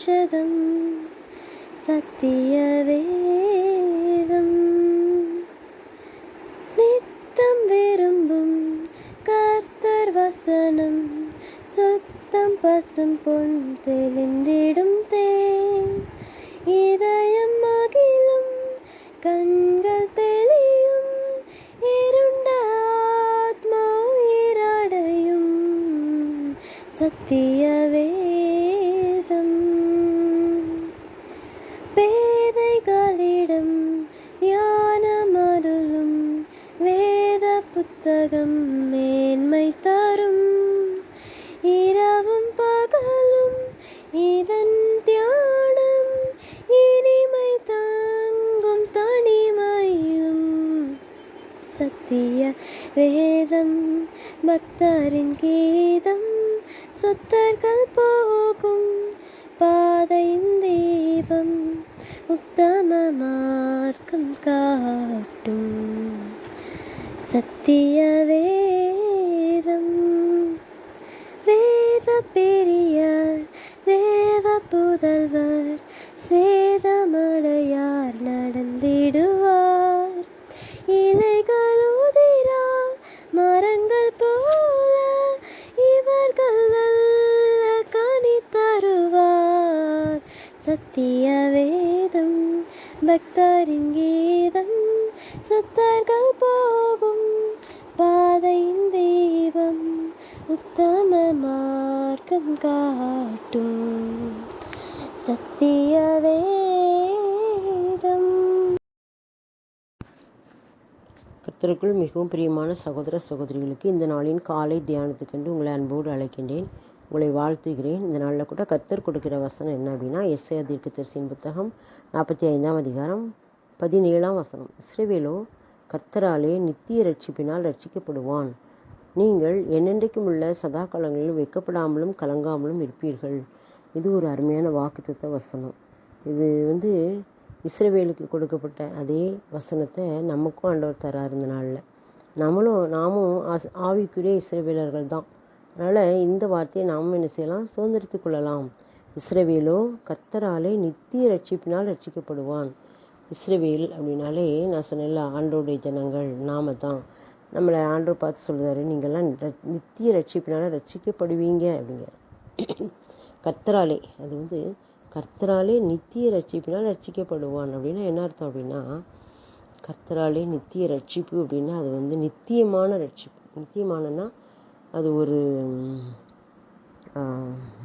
ஔஷதம் சத்திய வேதம் நித்தம் விரும்பும் கர்த்தர் வசனம் சுத்தம் பசும் பொன் தெளிந்திடும் தேன் இதயம் மகிழும் கண்கள் தெளியும் இருண்ட ஆத்மா சத்தியவே பக்தரின் கீதம் சுத்தர்கள் போகும் பாதையின் தெய்வம் உத்தம மார்க்கம் காட்டும் தருவார் சத்திய வேதம் பக்தரின் கீதம் சுத்தர்கள் போகும் பாதையின் தெய்வம் உத்தம மார்க்கம் காட்டும். சத்திய வேதம். கர்த்தருக்குள் மிகவும் பிரியமான சகோதர சகோதரிகளுக்கு இந்த நாளின் காலை தியானத்துக்கென்று உங்களை அன்போடு அழைக்கின்றேன். உங்களை வாழ்த்துகிறேன். இந்த நாளில் கூட கர்த்தர் கொடுக்கிற வசனம் என்ன அப்படின்னா எஸ்ஐ தீர்க்கதரிசியின் புத்தகம் நாற்பத்தி ஐந்தாம் அதிகாரம் பதினேழாம் வசனம். இஸ்ரேவேலோ கர்த்தராலே நித்திய ரட்சிப்பினால் ரட்சிக்கப்படுவான் நீங்கள் என்னென்றைக்கும் உள்ள சதா காலங்களில் வெக்கப்படாமலும் கலங்காமலும் இருப்பீர்கள். இது ஒரு அருமையான வாக்குத்த வசனம். இது வந்து இஸ்ரவேலுக்கு கொடுக்கப்பட்ட அதே வசனத்தை நமக்கும் ஆண்டவர் தரார் இந்த நாளில். நம்மளும் நாமும் ஆஸ் ஆவிக்குரிய இஸ்ரேவேலர்கள் தான். அதனால் இந்த வார்த்தையை நாம் என்ன செய்யலாம்? சுதந்திரித்து கொள்ளலாம். இஸ்ரவேலோ கர்த்தராலே நித்திய ரட்சிப்பினால் ரட்சிக்கப்படுவான் இஸ்ரவேல் அப்படின்னாலே நான் சொன்னேன்ல ஆண்டோடைய ஜனங்கள் நாம தான். நம்மளை ஆண்டோ பார்த்து சொல்கிறாரு நீங்கள்லாம் நித்திய ரட்சிப்பினால் ரட்சிக்கப்படுவீங்க அப்படிங்க. கர்த்தராலே அது வந்து கர்த்தராலே நித்திய ரட்சிப்பினால் ரட்சிக்கப்படுவான் அப்படின்னா என்ன அர்த்தம் அப்படின்னா கர்த்தராலே நித்திய ரட்சிப்பு அப்படின்னா அது வந்து நித்தியமான ரட்சிப்பு நித்தியமானன்னா அது ஒரு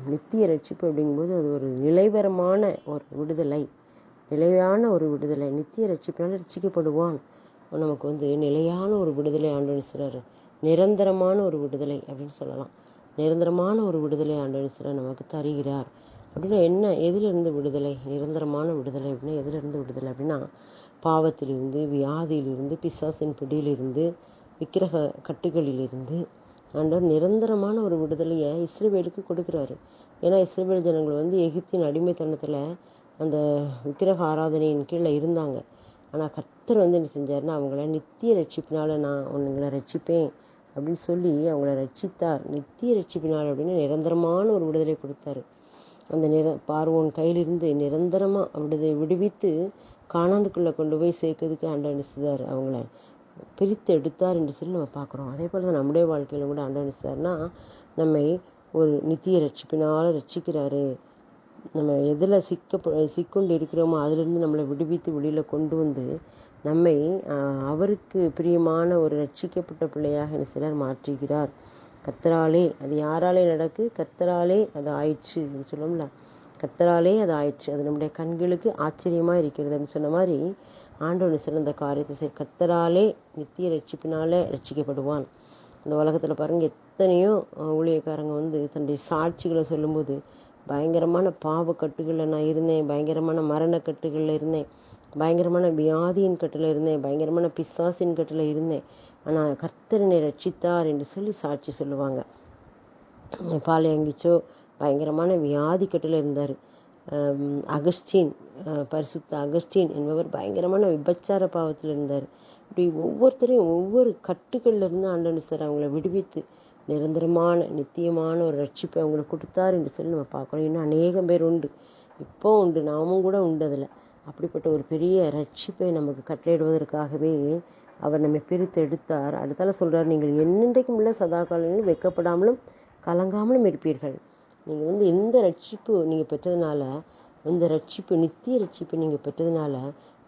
நித்திய ரட்சிப்பு அப்படிங்கும்போது அது ஒரு நிலைவரமான ஒரு விடுதலை. நிலையான ஒரு விடுதலை. நித்திய ரட்சிப்பினால் ரட்சிக்கப்படுவான். நமக்கு வந்து நிலையான ஒரு விடுதலை ஆண்டவன் சிறார் நிரந்தரமான ஒரு விடுதலை அப்படின்னு சொல்லலாம். நிரந்தரமான ஒரு விடுதலை ஆண்டவன் சிறார் நமக்கு தருகிறார். அப்படின்னா என்ன? எதிலிருந்து விடுதலை? நிரந்தரமான விடுதலை அப்படின்னா எதிலிருந்து விடுதலை அப்படின்னா பாவத்திலிருந்து வியாதியிலிருந்து பிசாசின் பிடியிலிருந்து விக்கிரக கட்டுகளிலிருந்து ஆண்டவர் நிரந்தரமான ஒரு விடுதலையை இஸ்ரேவேலுக்கு கொடுக்குறாரு. ஏன்னா இஸ்ரேவேல் ஜனங்கள் வந்து எகிப்தின் அடிமைத்தனத்தில் அந்த விக்கிரக ஆராதனையின் கீழே இருந்தாங்க. ஆனால் கர்த்தர் வந்து என்ன செஞ்சாருன்னா அவங்கள நித்திய ரட்சிப்பினால் நான் உங்களை ரட்சிப்பேன் அப்படின்னு சொல்லி அவங்கள ரட்சித்தார். நித்திய ரட்சிப்பினால் அப்படின்னு நிரந்தரமான ஒரு விடுதலை கொடுத்தாரு. அந்த நிர பார்வோன் கையிலிருந்து நிரந்தரமாக விடுதலை விடுவித்து காணாண்டுக்குள்ளே கொண்டு போய் சேர்க்கறதுக்கு ஆண்டவன் செய்தார்? அவங்கள பிரித்து எடுத்தார் என்று சொல்லி நம்ம பார்க்குறோம். அதே போல் தான் நம்முடைய வாழ்க்கையில கூட ஆண்டவன் சார்னா நம்மை ஒரு நித்திய ரட்சிப்பினால் ரட்சிக்கிறாரு நம்ம எதில் சிக்க சிக்கொண்டு இருக்கிறோமோ அதிலிருந்து நம்மளை விடுவித்து வெளியில் கொண்டு வந்து நம்மை அவருக்கு பிரியமான ஒரு ரட்சிக்கப்பட்ட பிள்ளையாக என்ன சிலர் மாற்றுகிறார். கத்தராலே அது யாராலே நடக்கு? கத்தராலே அது ஆயிற்று சொல்லும்ல சொல்லுவோம்ல. அது ஆயிற்று. அது நம்முடைய கண்களுக்கு ஆச்சரியமாக இருக்கிறதுன்னு சொன்ன மாதிரி ஆண்டவன் சிறந்த காரியத்தை செய் கத்தராலே நித்திய ரட்சிப்பினாலே ரட்சிக்கப்படுவான். இந்த உலகத்தில் பாருங்க எத்தனையோ ஊழியக்காரங்க வந்து தன்னுடைய சாட்சிகளை சொல்லும்போது பயங்கரமான பாவக்கட்டுகளில் நான் இருந்தேன் பயங்கரமான மரணக்கட்டுகளில் இருந்தேன் பயங்கரமான வியாதியின் கட்டில் இருந்தேன் பயங்கரமான பிசாசின் கட்டில் இருந்தேன். ஆனால் கர்த்தரனை ரட்சித்தார் என்று சொல்லி சாட்சி சொல்லுவாங்க. பாளையங்கிச்சோ பயங்கரமான வியாதி கட்டில் இருந்தார். அகஸ்டின் பரிசுத்த அகஸ்டின் என்பவர் பயங்கரமான விபச்சார பாவத்தில் இருந்தார். இப்படி ஒவ்வொருத்தரையும் ஒவ்வொரு கட்டுகளில் இருந்து ஆண்டவன் சார் அவங்கள விடுவித்து நிரந்தரமான நித்தியமான ஒரு ரட்சிப்பை அவங்களுக்கு கொடுத்தார் என்று சொல்லி நம்ம பார்க்குறோம். இன்னும் அநேகம் பேர் உண்டு. இப்போ உண்டு நாமும் கூட உண்டு அதில் அப்படிப்பட்ட ஒரு பெரிய ரட்சிப்பை நமக்கு கட்டளையிடுவதற்காகவே அவர் நம்மை பிரித்து எடுத்தார். அடுத்தால சொல்கிறார் நீங்கள் என்னென்றைக்கும் உள்ள சதா காலங்களில் வெக்கப்படாமலும் கலங்காமலும் இருப்பீர்கள். நீங்கள் வந்து எந்த ரட்சிப்பு நீங்கள் பெற்றதுனால இந்த ரட்சிப்பு நித்திய ரட்சிப்பு நீங்கள் பெற்றதுனால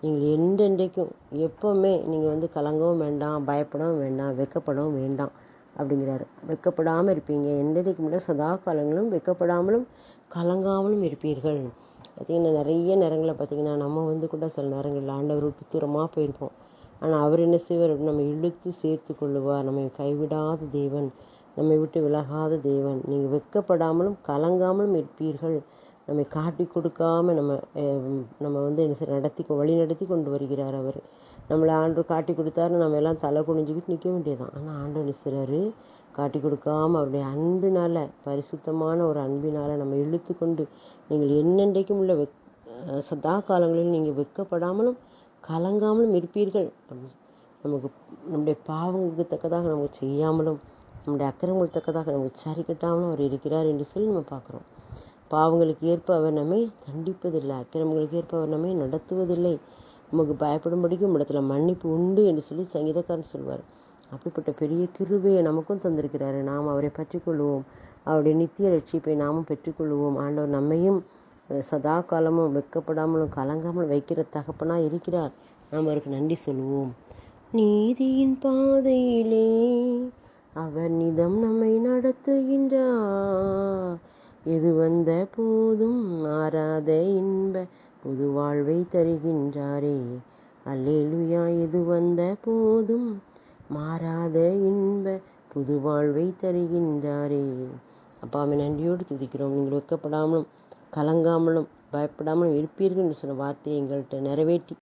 நீங்கள் என்றென்றைக்கும் எப்போவுமே நீங்கள் வந்து கலங்கவும் வேண்டாம் பயப்படவும் வேண்டாம் வெக்கப்படவும் வேண்டாம் அப்படிங்கிறாரு. வெக்கப்படாமல் இருப்பீங்க. எந்தென்றைக்கும் முன்னாடி சதா காலங்களும் வெக்கப்படாமலும் கலங்காமலும் இருப்பீர்கள். பார்த்திங்கன்னா நிறைய நேரங்களில் பார்த்திங்கன்னா நம்ம வந்து கூட சில நேரங்களில் ஆண்டவர் விட்டு தூரமாக போயிருப்போம். ஆனால் அவர் என்ன செய்வார் நம்ம இழுத்து சேர்த்து கொள்ளுவார். நம்மை கைவிடாத தேவன். நம்மை விட்டு விலகாத தேவன். நீங்கள் வெக்கப்படாமலும் கலங்காமலும் இருப்பீர்கள். நம்மை காட்டி கொடுக்காம நம்ம நம்ம வந்து என்ன நடத்தி வழி நடத்தி கொண்டு வருகிறார் அவர். நம்மளை ஆண்டு காட்டி கொடுத்தாரு நம்ம எல்லாம் தலை குனிஞ்சிக்கிட்டு நிற்க வேண்டியதுதான். ஆனால் ஆண்டு என்ன காட்டி கொடுக்காம அவருடைய அன்பினால் பரிசுத்தமான ஒரு அன்பினால் நம்ம இழுத்து கொண்டு நீங்கள் என்னென்றைக்கும் உள்ள வெக் சதா காலங்களில் நீங்கள் வெக்கப்படாமலும் கலங்காமலும் இருப்பீர்கள். நமக்கு நம்முடைய பாவங்களுக்கு தக்கதாக நமக்கு செய்யாமலும் நம்முடைய அக்கிரமங்கள் தக்கதாக நமக்கு அவர் இருக்கிறார் என்று சொல்லி நம்ம பார்க்குறோம். பாவங்களுக்கு ஏற்ப அவர் நம்மை தண்டிப்பதில்லை அக்கிரமங்களுக்கு ஏற்ப அவர் நம்மை நடத்துவதில்லை. நமக்கு பயப்படும்படிக்கும் இடத்துல மன்னிப்பு உண்டு என்று சொல்லி சங்கீதக்காரன் சொல்வார். அப்படிப்பட்ட பெரிய கிருபையை நமக்கும் தந்திருக்கிறாரு. நாம் அவரை பற்றிக்கொள்வோம். அவருடைய நித்திய ரட்சிப்பை நாமும் பெற்றுக்கொள்வோம். ஆண்டவர் நம்மையும் சதா காலமும் வெக்கப்படாமலும் கலங்காமல் வைக்கிற தகப்பனாக இருக்கிறார். நாம் அவருக்கு நன்றி சொல்லுவோம் நீதியின் பாதையிலே அவர் நிதம் நம்மை நடத்துகின்றார் எது வந்த போதும் மாறாத இன்ப புது வாழ்வை தருகின்றாரே. அல்லேலுயா எது வந்த போதும் மாறாத இன்ப புது வாழ்வை தருகின்றாரே. அப்பாவை நன்றியோடு துதிக்கிறோம். நீங்கள் வெக்கப்படாமலும் கலங்காமலும் பயப்படாமலும் இருப்பீர்கள் என்று சொன்ன வார்த்தையை எங்கள்கிட்ட நிறைவேற்றி